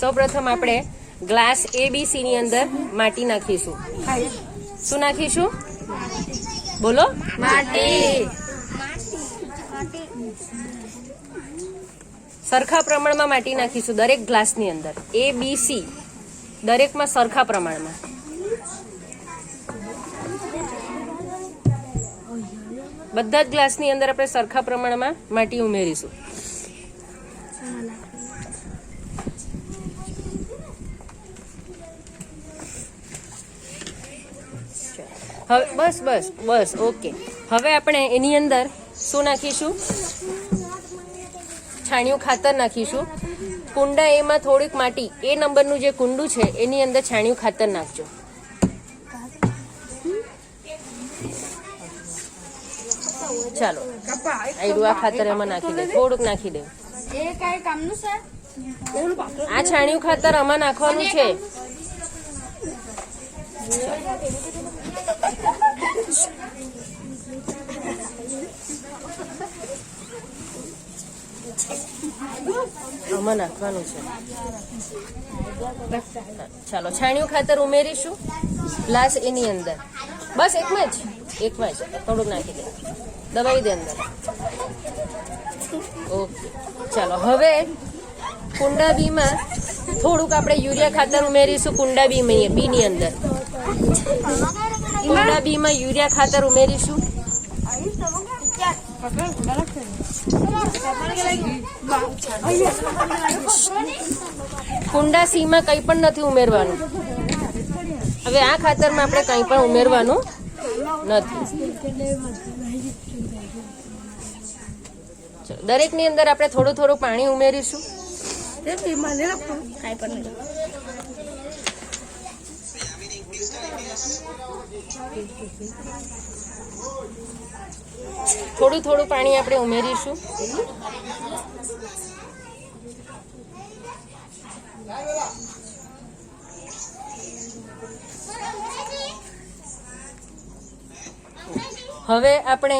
સૌપ્રથમ આપણે glass ABC ની અંદર માટી નાખીશું. શું નાખીશું? બોલો. માટી. સરખા પ્રમાણમાં માટી નાખીશું દરેક ગ્લાસની અંદર. એ બી સી દરેકમાં સરખા પ્રમાણમાં. બધા જ ગ્લાસની અંદર આપણે સરખા પ્રમાણમાં માટી ઉમેરીશું. હવે બસ બસ બસ ઓકે. હવે આપણે એની અંદર શું નાખીશું? છાણિયું ખાતર નાખીશું. કુંડા એમાં થોડીક માટી એ નંબરનું જે કુંડું છે એની અંદર છાણિયું ખાતર નાખજો. ચાલો. આયડું આ ખાતર એમાં નાખી દે. થોડુંક નાખી દે. આ છાણિયું ખાતર આમાં નાખવાનું છે. આમાં નાખવાનું છે. ચાલો, છાણિયું ખાતર ઉમેરીશું. ગ્લાસ એની અંદર. બસ એકમાં જ? એકમાં જ. થોડુંક નાખી દે. દબાવી દે અંદર. ઓકે. ચાલો, હવે કુંડા બીમાં થોડુંક આપણે યુરિયા ખાતર ઉમેરીશું કુંડા બી બી ની અંદર. કુંડા બીમાં યુરિયા ખાતર ઉમેરીશું. કુંડા સીમાં કંઈ પણ નથી ઉમેરવાનું. હવે આ ખાતરમાં આપણે કંઈ પણ ઉમેરવાનું નથી. દરેકની અંદર આપણે થોડું થોડું પાણી ઉમેરીશું. કાંઈ પણ થોડું થોડું પાણી આપણે ઉમેરીશું. હવે આપણે